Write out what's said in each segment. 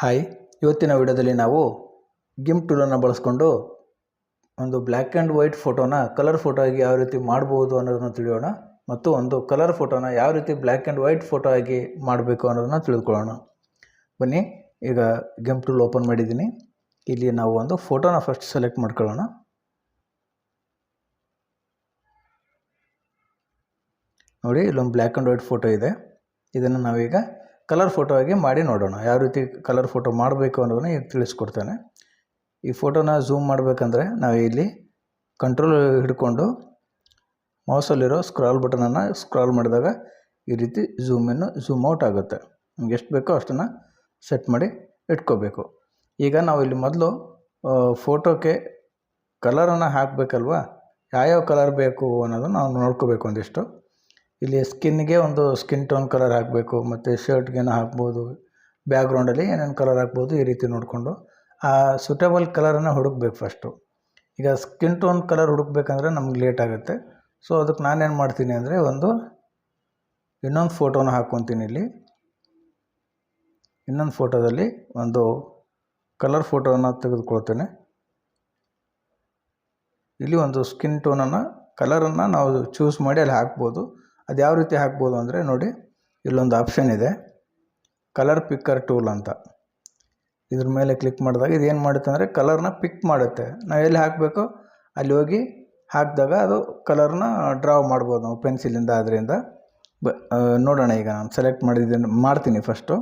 Hi, ಇವತ್ತಿನ ವಿಡಿಯೋದಲ್ಲಿ ನಾವು ಗಿಮ್ ಟೂಲನ್ನು ಬಳಸ್ಕೊಂಡು ಒಂದು ಬ್ಲ್ಯಾಕ್ ಆ್ಯಂಡ್ ವೈಟ್ ಫೋಟೋನ ಕಲರ್ ಫೋಟೋ ಆಗಿ ಯಾವ ರೀತಿ ಮಾಡ್ಬೋದು ಅನ್ನೋದನ್ನು ತಿಳಿಯೋಣ ಮತ್ತು ಒಂದು ಕಲರ್ ಫೋಟೋನ ಯಾವ ರೀತಿ ಬ್ಲ್ಯಾಕ್ ಆ್ಯಂಡ್ ವೈಟ್ ಫೋಟೋ ಆಗಿ ಮಾಡಬೇಕು ಅನ್ನೋದನ್ನು ತಿಳಿದುಕೊಳ್ಳೋಣ. ಬನ್ನಿ, ಈಗ ಗಿಮ್ ಟೂಲ್ ಓಪನ್ ಮಾಡಿದ್ದೀನಿ. ಇಲ್ಲಿ ನಾವು ಒಂದು ಫೋಟೋನ ಫಸ್ಟ್ ಸೆಲೆಕ್ಟ್ ಮಾಡ್ಕೊಳ್ಳೋಣ. ನೋಡಿ, ಇಲ್ಲೊಂದು ಬ್ಲ್ಯಾಕ್ ಆ್ಯಂಡ್ ವೈಟ್ ಫೋಟೋ ಇದೆ. ಇದನ್ನು ನಾವೀಗ ಕಲರ್ ಫೋಟೋ ಆಗಿ ಮಾಡಿ ನೋಡೋಣ. ಯಾವ ರೀತಿ ಕಲರ್ ಫೋಟೋ ಮಾಡಬೇಕು ಅನ್ನೋದನ್ನ ಈಗ ತಿಳಿಸ್ಕೊಡ್ತೇನೆ. ಈ ಫೋಟೋನ ಝೂಮ್ ಮಾಡಬೇಕಂದ್ರೆ ನಾವು ಇಲ್ಲಿ ಕಂಟ್ರೋಲ್ ಹಿಡ್ಕೊಂಡು ಮೌಸಲ್ಲಿರೋ ಸ್ಕ್ರಾಲ್ ಬಟನನ್ನು ಸ್ಕ್ರಾಲ್ ಮಾಡಿದಾಗ ಈ ರೀತಿ ಝೂಮ್ ಇನ್ನು ಝೂಮ್ ಔಟ್ ಆಗುತ್ತೆ. ನಮ್ಗೆ ಎಷ್ಟು ಬೇಕೋ ಅಷ್ಟನ್ನು ಸೆಟ್ ಮಾಡಿ ಇಟ್ಕೋಬೇಕು. ಈಗ ನಾವು ಇಲ್ಲಿ ಮೊದಲು ಫೋಟೋಕ್ಕೆ ಕಲರನ್ನು ಹಾಕಬೇಕಲ್ವ? ಯಾವ್ಯಾವ ಕಲರ್ ಬೇಕು ಅನ್ನೋದನ್ನು ನಾವು ನೋಡ್ಕೋಬೇಕು ಒಂದಿಷ್ಟು. ಇಲ್ಲಿ ಸ್ಕಿನ್ಗೆ ಒಂದು ಸ್ಕಿನ್ ಟೋನ್ ಕಲರ್ ಹಾಕಬೇಕು, ಮತ್ತು ಶರ್ಟ್ಗೇನೋ ಹಾಕ್ಬೋದು ಬ್ಯಾಕ್ಗ್ರೌಂಡಲ್ಲಿ ಏನೇನು ಕಲರ್ ಹಾಕ್ಬೋದು ಈ ರೀತಿ ನೋಡಿಕೊಂಡು, ಆ ಸೂಟೇಬಲ್ ಕಲರನ್ನು ಹುಡುಕ್ಬೇಕು ಫಸ್ಟು ಈಗ ಸ್ಕಿನ್ ಟೋನ್ ಕಲರ್ ಹುಡುಕ್ಬೇಕಂದ್ರೆ ನಮ್ಗೆ ಲೇಟ್ ಆಗುತ್ತೆ. ಸೊ ಅದಕ್ಕೆ ನಾನೇನು ಮಾಡ್ತೀನಿ ಅಂದರೆ ಒಂದು ಇನ್ನೊಂದು ಫೋಟೋನ ಹಾಕ್ಕೊತೀನಿ ಇಲ್ಲಿ. ಇನ್ನೊಂದು ಫೋಟೋದಲ್ಲಿ ಒಂದು ಕಲರ್ ಫೋಟೋನ ತೆಗೆದುಕೊಳ್ತೇನೆ. ಇಲ್ಲಿ ಒಂದು ಸ್ಕಿನ್ ಟೋನನ್ನು ಕಲರನ್ನು ನಾವು ಚೂಸ್ ಮಾಡಿ ಅಲ್ಲಿ ಹಾಕ್ಬೋದು. ಅದು ಯಾವ ರೀತಿ ಹಾಕ್ಬೋದು ಅಂದರೆ ನೋಡಿ, ಇಲ್ಲೊಂದು ಆಪ್ಷನ್ ಇದೆ. ಕಲರ್ ಪಿಕ್ಕರ್ ಟೂಲ್ ಅಂತ. ಇದ್ರ ಮೇಲೆ ಕ್ಲಿಕ್ ಮಾಡಿದಾಗ ಇದು ಏನು ಮಾಡುತ್ತೆ ಅಂದರೆ ಕಲರ್ನ ಪಿಕ್ ಮಾಡುತ್ತೆ. ನಾವು ಎಲ್ಲಿ ಹಾಕಬೇಕು? ಅಲ್ಲಿ ಹೋಗಿ ಹಾಕಿದಾಗ ಅದು ಕಲರ್ನ ಡ್ರಾ ಮಾಡ್ಬೋದು ನಾವು ಪೆನ್ಸಿಲಿಂದ ಅದರಿಂದ. ಬ ನೋಡೋಣ ಈಗ ನಾನು ಸೆಲೆಕ್ಟ್ ಮಾಡಿದ್ದೀನಿ, ಮಾಡ್ತೀನಿ ಫಸ್ಟು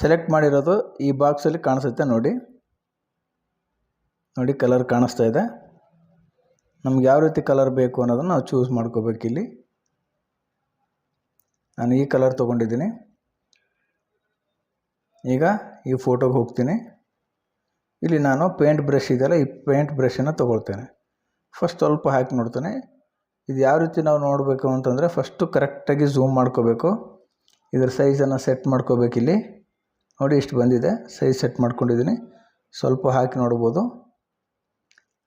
ಸೆಲೆಕ್ಟ್ ಮಾಡಿರೋದು ಈ ಬಾಕ್ಸಲ್ಲಿ ಕಾಣಿಸುತ್ತೆ ನೋಡಿ. ನೋಡಿ ಕಲರ್ ಕಾಣಿಸ್ತಾ ಇದೆ. ನಮ್ಗೆ ಯಾವ ರೀತಿ ಕಲರ್ ಬೇಕು ಅನ್ನೋದನ್ನು ನಾವು ಚೂಸ್ ಮಾಡ್ಕೋಬೇಕು ಇಲ್ಲಿ ನಾನು ಈ ಕಲರ್ ತೊಗೊಂಡಿದ್ದೀನಿ. ಈಗ ಈ ಫೋಟೋಗೆ ಹೋಗ್ತೀನಿ. ಇಲ್ಲಿ ನಾನು ಪೇಂಟ್ ಬ್ರಷ್ ಇದೆಯಲ್ಲ, ಈ ಪೇಂಟ್ ಬ್ರಷನ್ನು ತೊಗೊಳ್ತೇನೆ. ಫಸ್ಟ್ ಸ್ವಲ್ಪ ಹಾಕಿ ನೋಡ್ತೇನೆ. ಇದು ಯಾವ ರೀತಿ ನಾವು ನೋಡಬೇಕು ಅಂತಂದರೆ ಫಸ್ಟು ಕರೆಕ್ಟಾಗಿ ಝೂಮ್ ಮಾಡ್ಕೋಬೇಕು. ಇದರ ಸೈಜನ್ನು ಸೆಟ್ ಮಾಡ್ಕೋಬೇಕು ಇಲ್ಲಿ. ನೋಡಿ ಇಷ್ಟು ಬಂದಿದೆ ಸೈಜ್ ಸೆಟ್ ಮಾಡ್ಕೊಂಡಿದ್ದೀನಿ. ಸ್ವಲ್ಪ ಹಾಕಿ ನೋಡ್ಬೋದು.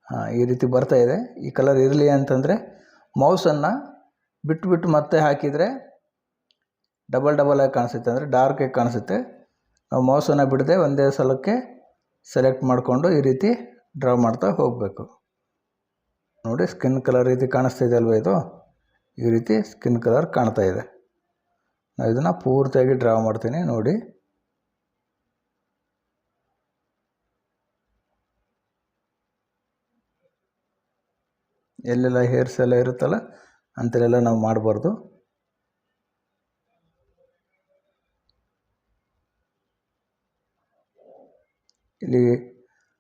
ಹಾಂ, ಈ ರೀತಿ ಬರ್ತಾ ಇದೆ. ಈ ಕಲರ್ ಇರಲಿ ಅಂತಂದರೆ ಮೌಸನ್ನು ಬಿಟ್ಟು ಬಿಟ್ಟು ಮತ್ತೆ ಹಾಕಿದರೆ ಡಬಲ್ ಡಬಲ್ ಆಗಿ ಕಾಣಿಸುತ್ತೆ ಅಂದರೆ ಡಾರ್ಕಾಗಿ ಕಾಣಿಸುತ್ತೆ. ನಾವು ಮೌಸನ್ನು ಬಿಡದೆ ಒಂದೇ ಸಲಕ್ಕೆ ಸೆಲೆಕ್ಟ್ ಮಾಡಿಕೊಂಡು ಈ ರೀತಿ ಡ್ರಾ ಮಾಡ್ತಾ ಹೋಗಬೇಕು. ನೋಡಿ, ಸ್ಕಿನ್ ಕಲರ್ ರೀತಿ ಕಾಣಿಸ್ತಾ ಇದೆ ಅಲ್ವ ಇದು? ಈ ರೀತಿ ಸ್ಕಿನ್ ಕಲರ್ ಕಾಣ್ತಾ ಇದೆ. ನಾವು ಇದನ್ನು ಪೂರ್ತಿಯಾಗಿ ಡ್ರಾ ಮಾಡ್ತೀನಿ, ನೋಡಿ. ಎಲ್ಲೆಲ್ಲ ಹೇರ್ಸ್ ಎಲ್ಲ ಇರುತ್ತಲ್ಲ ಅಂಥಲ್ಲೆಲ್ಲ ನಾವು ಮಾಡಬಾರ್ದು. ಇಲ್ಲಿ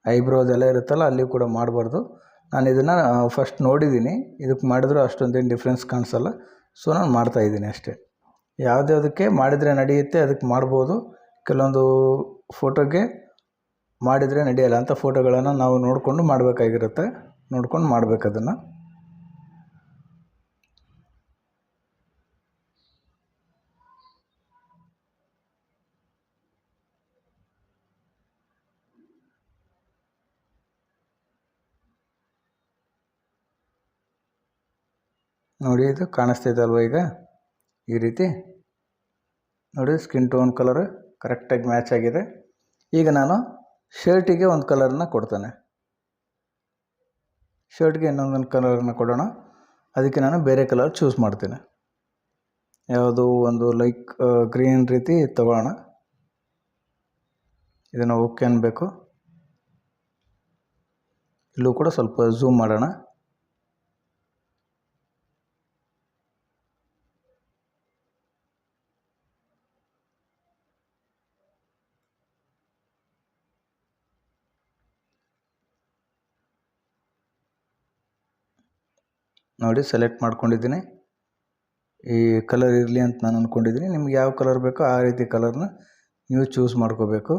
ಐಬ್ರೋದೆಲ್ಲ ಇರುತ್ತಲ್ಲ, ಅಲ್ಲಿ ಕೂಡ ಮಾಡಬಾರ್ದು. ನಾನು ಇದನ್ನು ಫಸ್ಟ್ ನೋಡಿದ್ದೀನಿ ಇದಕ್ಕೆ ಮಾಡಿದ್ರು ಅಷ್ಟೊಂದೇನು ಡಿಫ್ರೆನ್ಸ್ ಕಾಣಿಸಲ್ಲ. ಸೊ ನಾನು ಮಾಡ್ತಾಯಿದ್ದೀನಿ ಅಷ್ಟೇ. ಯಾವುದ್ಯಾವುದಕ್ಕೆ ಮಾಡಿದರೆ ನಡೆಯುತ್ತೆ ಅದಕ್ಕೆ ಮಾಡ್ಬೋದು. ಕೆಲವೊಂದು ಫೋಟೋಗೆ ಮಾಡಿದರೆ ನಡೆಯಲ್ಲ ಅಂಥ ಫೋಟೋಗಳನ್ನು ನಾವು ನೋಡಿಕೊಂಡು ಮಾಡಬೇಕಾಗಿರುತ್ತೆ. ನೋಡ್ಕೊಂಡು ಮಾಡ್ಬೇಕು ಅದನ್ನು. ನೋಡಿ ಇದು ಕಾಣಿಸ್ತಾ ಅಲ್ವ ಈಗ? ಈ ರೀತಿ. ನೋಡಿ ಸ್ಕಿನ್ ಟೋನ್ ಕಲರ್ ಕರೆಕ್ಟಾಗಿ ಮ್ಯಾಚ್ ಆಗಿದೆ. ಈಗ ನಾನು ಶರ್ಟಿಗೆ ಒಂದು ಕಲರನ್ನ ಕೊಡ್ತೇನೆ. ಶರ್ಟ್ಗೆ ಇನ್ನೊಂದೊಂದು ಕಲರನ್ನ ಕೊಡೋಣ. ಅದಕ್ಕೆ ನಾನು ಬೇರೆ ಕಲರ್ ಚೂಸ್ ಮಾಡ್ತೇನೆ. ಯಾವುದು ಒಂದು ಲೈಕ್ ಗ್ರೀನ್ ರೀತಿ ತಗೊಳ್ಳೋಣ ಇದನ್ನು ಓಕೆ ಅನ್ನಬೇಕು ಇಲ್ಲೂ ಕೂಡ ಸ್ವಲ್ಪ ಝೂಮ್ ಮಾಡೋಣ. ನೋಡಿ ಸೆಲೆಕ್ಟ್ ಮಾಡ್ಕೊಂಡಿದ್ದೀನಿ. ಈ ಕಲರ್ ಇರಲಿ ಅಂತ ನಾನು ಅಂದ್ಕೊಂಡಿದ್ದೀನಿ ನಿಮ್ಗೆ ಯಾವ ಕಲರ್ ಬೇಕೋ ಆ ರೀತಿ ಕಲರ್ನ ನೀವು ಚೂಸ್ ಮಾಡ್ಕೋಬೇಕು.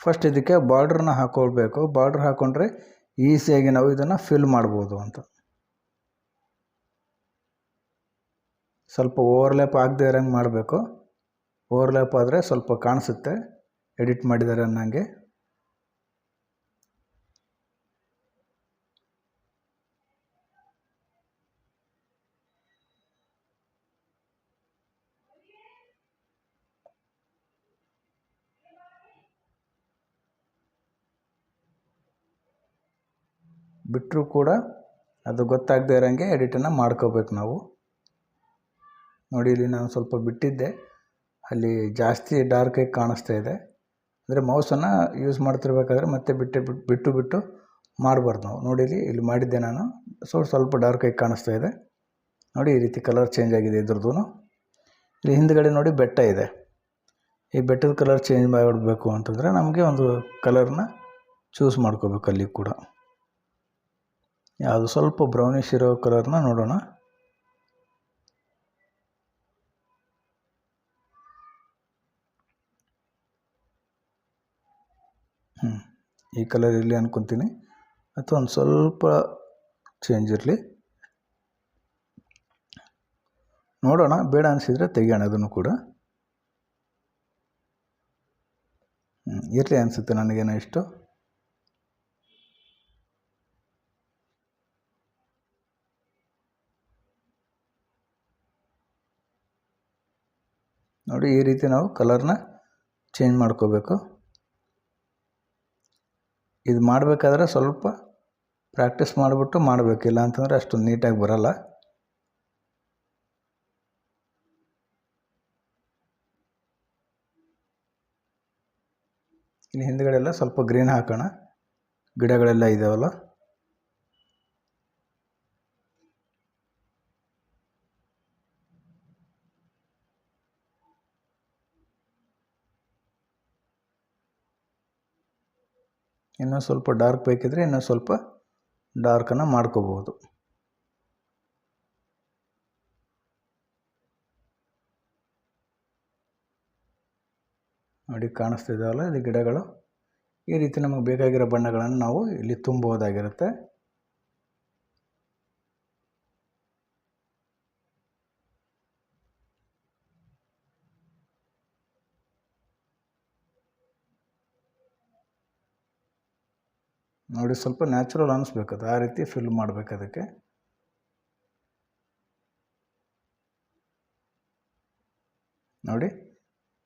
ಫಸ್ಟ್ ಇದಕ್ಕೆ ಬಾರ್ಡ್ರನ್ನ ಹಾಕೊಳ್ಬೇಕು. ಬಾರ್ಡ್ರ್ ಹಾಕ್ಕೊಂಡ್ರೆ ಈಸಿಯಾಗಿ ನಾವು ಇದನ್ನು ಫಿಲ್ ಮಾಡ್ಬೋದು ಅಂತ. ಸ್ವಲ್ಪ ಓವರ್ಲ್ಯಾಪ್ ಆಗದೆ ಇರೋಂಗೆ ಮಾಡಬೇಕು. ಓವರ್ಲ್ಯಾಪ್ ಆದರೆ ಸ್ವಲ್ಪ ಕಾಣಿಸುತ್ತೆ. ಎಡಿಟ್ ಮಾಡಿದ್ದಾರೆ ಅನ್ನಂಗೆ. ಬಿಟ್ಟರೂ ಕೂಡ ಅದು ಗೊತ್ತಾಗದೇ ಇರೋಂಗೆ ಎಡಿಟನ್ನು ಮಾಡ್ಕೋಬೇಕು ನಾವು. ನೋಡಿ, ಇಲ್ಲಿ ನಾನು ಸ್ವಲ್ಪ ಬಿಟ್ಟಿದ್ದೆ. ಅಲ್ಲಿ ಜಾಸ್ತಿ ಡಾರ್ಕಾಗಿ ಕಾಣಿಸ್ತಾ ಇದೆ. ಅಂದರೆ ಮೌಸನ್ನು ಯೂಸ್ ಮಾಡ್ತಿರ್ಬೇಕಾದ್ರೆ ಮತ್ತೆ ಬಿಟ್ಟು ಬಿಟ್ಟು ಬಿಟ್ಟು ಬಿಟ್ಟು ಮಾಡಬಾರ್ದು ನಾವು. ನೋಡಿ, ಇಲ್ಲಿ ಇಲ್ಲಿ ಮಾಡಿದ್ದೆ ನಾನು. ಸೊ, ಸ್ವಲ್ಪ ಡಾರ್ಕಾಗಿ ಕಾಣಿಸ್ತಾ ಇದೆ. ನೋಡಿ, ಈ ರೀತಿ ಕಲರ್ ಚೇಂಜ್ ಆಗಿದೆ ಇದ್ರದ್ದು ಇಲ್ಲಿ ಹಿಂದ್ಗಡೆ ನೋಡಿ ಬೆಟ್ಟ ಇದೆ. ಈ ಬೆಟ್ಟದ ಕಲರ್ ಚೇಂಜ್ ಮಾಡಬೇಕು ಅಂತಂದರೆ ನಮಗೆ ಒಂದು ಕಲರ್ನ ಚೂಸ್ ಮಾಡ್ಕೋಬೇಕು ಅಲ್ಲಿ ಕೂಡ. ಯಾವುದು ಸ್ವಲ್ಪ ಬ್ರೌನಿಶ್ ಇರೋ ಕಲರ್ನ ನೋಡೋಣ. ಹ್ಞೂ ಈ ಕಲರ್ ಇರಲಿ ಅನ್ಕೊತೀನಿ. ಅಥವಾ ಒಂದು ಸ್ವಲ್ಪ ಚೇಂಜ್ ಇರಲಿ. ನೋಡೋಣ, ಬೇಡ ಅನಿಸಿದರೆ ತೆಗಿಯೋಣ ಅದನ್ನು ಕೂಡ. ಹ್ಞೂ ಇರಲಿ ಅನಿಸುತ್ತೆ, ನನಗೇನೋ ಇಷ್ಟು. ನೋಡಿ ಈ ರೀತಿ ನಾವು ಕಲರ್ನ ಚೇಂಜ್ ಮಾಡ್ಕೋಬೇಕು. ಇದು ಮಾಡಬೇಕಾದ್ರೆ ಸ್ವಲ್ಪ ಪ್ರಾಕ್ಟೀಸ್ ಮಾಡಿಬಿಟ್ಟು ಮಾಡಬೇಕಿಲ್ಲ ಅಂತಂದರೆ ಅಷ್ಟು ನೀಟಾಗಿ ಬರಲ್ಲ. ಇಲ್ಲಿ ಹಿಂದ್ಗಡೆ ಎಲ್ಲ ಸ್ವಲ್ಪ ಗ್ರೀನ್ ಹಾಕೋಣ. ಗಿಡಗಳೆಲ್ಲ ಇದಾವಲ್ಲ. ಇನ್ನೂ ಸ್ವಲ್ಪ ಡಾರ್ಕ್ ಬೇಕಿದ್ರೆ ಇನ್ನೂ ಸ್ವಲ್ಪ ಡಾರ್ಕನ್ನು ಮಾಡ್ಕೋಬೋದು ನೋಡಿ ಕಾಣಿಸ್ತಿದ್ದಾವಲ್ಲ ಇದು ಗಿಡಗಳು. ಈ ರೀತಿ ನಮಗೆ ಬೇಕಾಗಿರೋ ಬಣ್ಣಗಳನ್ನು ನಾವು ಇಲ್ಲಿ ತುಂಬಬಹುದಾಗಿರುತ್ತೆ. ನೋಡಿ ಸ್ವಲ್ಪ ನ್ಯಾಚುರಲ್ ಅನ್ನಿಸ್ಬೇಕು ಅದು ಆ ರೀತಿ ಫಿಲ್ ಮಾಡಬೇಕು ಅದಕ್ಕೆ. ನೋಡಿ,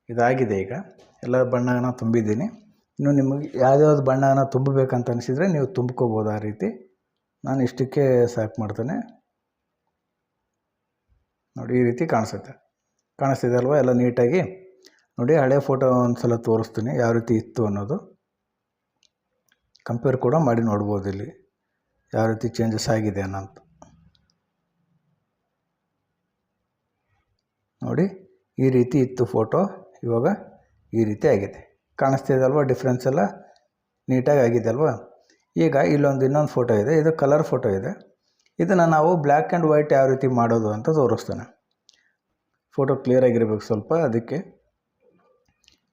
ಇದಾಗಿದೆ ಈಗ. ಎಲ್ಲ ಬಣ್ಣನ ತುಂಬಿದ್ದೀನಿ. ಇನ್ನು ನಿಮಗೆ ಯಾವ್ದಾವ್ದು ಬಣ್ಣನ ತುಂಬಬೇಕಂತ ಅನಿಸಿದರೆ ನೀವು ತುಂಬ್ಕೋಬೋದು ಆ ರೀತಿ. ನಾನು ಇಷ್ಟಕ್ಕೆ ಸಾಕು ಮಾಡ್ತೇನೆ. ನೋಡಿ, ಈ ರೀತಿ ಕಾಣಿಸುತ್ತೆ. ಕಾಣಿಸ್ತಿದೆ ಅಲ್ವಾ? ಎಲ್ಲ ನೀಟಾಗಿ. ನೋಡಿ, ಹಳೆ ಫೋಟೋ ಒಂದು ಸಲ ತೋರಿಸ್ತೀನಿ, ಯಾವ ರೀತಿ ಇತ್ತು ಅನ್ನೋದು. ಕಂಪೇರ್ ಕೂಡ ಮಾಡಿ ನೋಡ್ಬೋದು ಇಲ್ಲಿ. ಯಾವ ರೀತಿ ಚೇಂಜಸ್ ಆಗಿದೆ ಅನ್ನಂತ. ನೋಡಿ, ಈ ರೀತಿ ಇತ್ತು ಫೋಟೋ ಇವಾಗ ಈ ರೀತಿ ಆಗಿದೆ. ಕಾಣಿಸ್ತಿದಲ್ವ ಡಿಫ್ರೆನ್ಸ್ ಎಲ್ಲ? ನೀಟಾಗಿ ಆಗಿದೆ ಅಲ್ವಾ? ಈಗ ಇಲ್ಲೊಂದು ಇನ್ನೊಂದು ಫೋಟೋ ಇದೆ. ಇದು ಕಲರ್ ಫೋಟೋ ಇದೆ. ಇದನ್ನು ನಾವು ಬ್ಲ್ಯಾಕ್ ಆ್ಯಂಡ್ ವೈಟ್ ಯಾವ ರೀತಿ ಮಾಡೋದು ಅಂತ ತೋರಿಸ್ತೇನೆ. ಫೋಟೋ ಕ್ಲಿಯರ್ ಆಗಿರಬೇಕು ಸ್ವಲ್ಪ ಅದಕ್ಕೆ.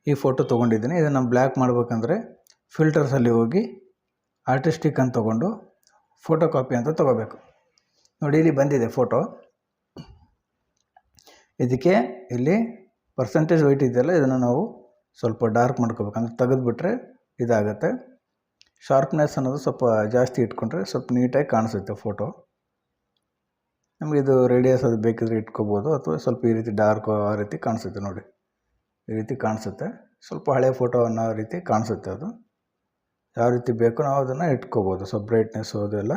ಈ ಫೋಟೋ ತೊಗೊಂಡಿದ್ದೀನಿ. ಇದನ್ನು ಬ್ಲ್ಯಾಕ್ ಮಾಡಬೇಕಂದ್ರೆ ಫಿಲ್ಟರ್ಸಲ್ಲಿ ಹೋಗಿ ಆರ್ಟಿಸ್ಟಿಕ್ ಅಂತ ತೊಗೊಂಡು ಫೋಟೋ ಕಾಪಿ ಅಂತ ತೊಗೋಬೇಕು. ನೋಡಿ, ಇಲ್ಲಿ ಬಂದಿದೆ ಫೋಟೋ ಇದಕ್ಕೆ ಇಲ್ಲಿ ಪರ್ಸೆಂಟೇಜ್ ವೈಟ್ ಇದೆಯಲ್ಲ, ಇದನ್ನು ನಾವು ಸ್ವಲ್ಪ ಡಾರ್ಕ್ ಮಾಡ್ಕೋಬೇಕು. ಅಂದರೆ ತೆಗೆದುಬಿಟ್ರೆ ಇದಾಗುತ್ತೆ. ಶಾರ್ಪ್ನೆಸ್ ಅನ್ನೋದು ಸ್ವಲ್ಪ ಜಾಸ್ತಿ ಇಟ್ಕೊಂಡ್ರೆ ಸ್ವಲ್ಪ ನೀಟಾಗಿ ಕಾಣಿಸುತ್ತೆ ಫೋಟೋ ನಮಗೆ ಇದು ರೇಡಿಯಸ್ ಅದು ಬೇಕಿದ್ರೆ ಇಟ್ಕೋಬೋದು, ಅಥವಾ ಸ್ವಲ್ಪ ಈ ರೀತಿ ಡಾರ್ಕ್ ಆ ರೀತಿ ಕಾಣಿಸುತ್ತೆ ನೋಡಿ. ಈ ರೀತಿ ಕಾಣಿಸುತ್ತೆ. ಸ್ವಲ್ಪ ಹಳೆ ಫೋಟೋ ಅನ್ನೋ ರೀತಿ ಕಾಣಿಸುತ್ತೆ ಅದು. ಯಾವ ರೀತಿ ಬೇಕೋ ನಾವು ಅದನ್ನು ಇಟ್ಕೋಬೋದು. ಸೊ ಬ್ರೈಟ್ನೆಸ್ಸು ಅದೆಲ್ಲ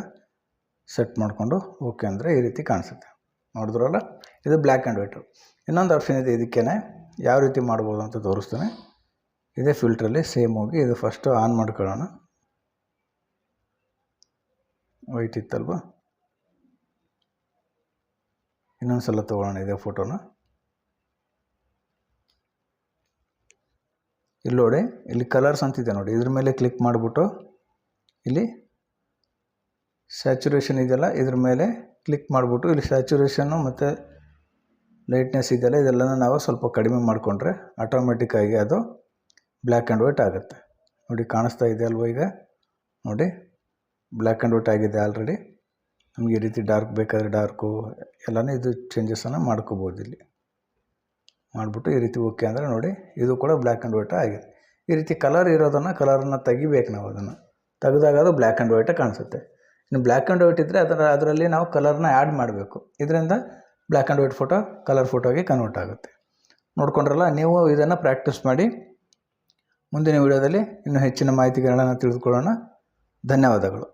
ಸೆಟ್ ಮಾಡಿಕೊಂಡು ಓಕೆ ಅಂದರೆ ಈ ರೀತಿ ಕಾಣಿಸುತ್ತೆ. ನೋಡಿದ್ರಲ್ಲ? ಇದು ಬ್ಲ್ಯಾಕ್ ಆ್ಯಂಡ್ ವೈಟು ಇನ್ನೊಂದು ಆಪ್ಷನ್ ಇದೆ ಇದಕ್ಕೇ ಯಾವ ರೀತಿ ಮಾಡ್ಬೋದು ಅಂತ ತೋರಿಸ್ತೇನೆ. ಇದೇ ಫಿಲ್ಟ್ರಲ್ಲಿ ಸೇಮ್ ಹೋಗಿ ಇದು ಫಸ್ಟು ಆನ್ ಮಾಡ್ಕೊಳ್ಳೋಣ. ವೈಟ್ ಇತ್ತಲ್ವ? ಇನ್ನೊಂದು ಸಲ ತೊಗೊಳ್ಳೋಣ ಇದೇ ಫೋಟೋನ ಇಲ್ಲಿ ನೋಡಿ, ಇಲ್ಲಿ ಕಲರ್ಸ್ ಅಂತಿದೆ ನೋಡಿ. ಇದ್ರ ಮೇಲೆ ಕ್ಲಿಕ್ ಮಾಡಿಬಿಟ್ಟು ಇಲ್ಲಿ ಸ್ಯಾಚುರೇಷನ್ ಇದೆಯಲ್ಲ, ಇದ್ರ ಮೇಲೆ ಕ್ಲಿಕ್ ಮಾಡಿಬಿಟ್ಟು ಇಲ್ಲಿ ಸ್ಯಾಚುರೇಷನ್ನು ಮತ್ತು ಲೈಟ್ನೆಸ್ ಇದೆಯಲ್ಲ, ಇದೆಲ್ಲನೂ ನಾವು ಸ್ವಲ್ಪ ಕಡಿಮೆ ಮಾಡಿಕೊಂಡ್ರೆ ಆಟೋಮೆಟಿಕ್ಕಾಗಿ ಅದು ಬ್ಲ್ಯಾಕ್ ಆ್ಯಂಡ್ ವೈಟ್ ಆಗುತ್ತೆ. ನೋಡಿ, ಕಾಣಿಸ್ತಾ ಇದೆ ಅಲ್ವ ಈಗ? ನೋಡಿ ಬ್ಲ್ಯಾಕ್ ಆ್ಯಂಡ್ ವೈಟ್ ಆಗಿದೆ ಆಲ್ರೆಡಿ ನಮಗೆ ಈ ರೀತಿ ಡಾರ್ಕ್ ಬೇಕಾದರೆ ಡಾರ್ಕು ಎಲ್ಲನೂ ಇದು ಚೇಂಜಸನ್ನು ಮಾಡ್ಕೋಬೋದು ಇಲ್ಲಿ. ಮಾಡಿಬಿಟ್ಟು ಈ ರೀತಿ ಓಕೆ ಅಂದರೆ ನೋಡಿ ಇದು ಕೂಡ ಬ್ಲ್ಯಾಕ್ ಆ್ಯಂಡ್ ವೈಟ್ ಆಗಿದೆ. ಈ ರೀತಿ ಕಲರ್ ಇರೋದನ್ನು ಕಲರನ್ನು ತೆಗಿಬೇಕು ನಾವು ಅದನ್ನು. ತೆಗೆದಾಗ ಅದು ಬ್ಲ್ಯಾಕ್ ಆ್ಯಂಡ್ ವೈಟೇ ಕಾಣಿಸುತ್ತೆ. ಇನ್ನು ಬ್ಲ್ಯಾಕ್ ಆ್ಯಂಡ್ ವೈಟ್ ಇದ್ದರೆ ಅದರ ಅದರಲ್ಲಿ ನಾವು ಕಲರ್ನ ಆ್ಯಡ್ ಮಾಡಬೇಕು. ಇದರಿಂದ black and white photo colour ಫೋಟೋಗೆ ಕನ್ವರ್ಟ್ ಆಗುತ್ತೆ. ನೋಡ್ಕೊಂಡ್ರಲ್ಲ, ನೀವು ಇದನ್ನು ಪ್ರಾಕ್ಟೀಸ್ ಮಾಡಿ ಮುಂದಿನ ವಿಡಿಯೋದಲ್ಲಿ ಇನ್ನೂ ಹೆಚ್ಚಿನ ಮಾಹಿತಿಗಳನ್ನು ತಿಳಿದುಕೊಳ್ಳೋಣ. ಧನ್ಯವಾದಗಳು.